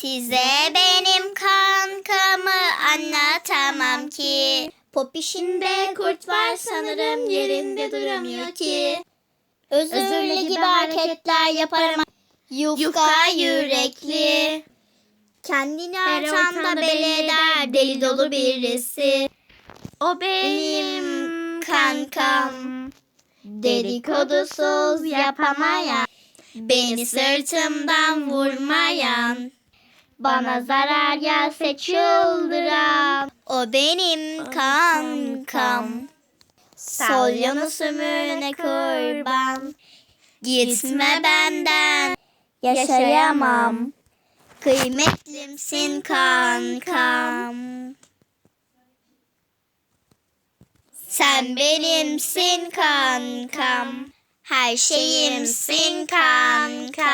Size benim kankamı anlatamam ki. Popişinde kurt var sanırım yerinde duramıyor ki. Özürlü gibi hareketler yaparım. Yufka yürekli. Kendini Her atan da ortamda belli belli eder deli dolu birisi. O Benim kankam dedikodusuz yapamayan Beni sırtımdan vurmayan Bana zarar gelse çıldıran O benim kankam. Sol yanı sümüğüne kurban. Gitme benden. Yaşayamam. Kıymetlimsin kankam. Sen benimsin kankam. Her şeyimsin kankam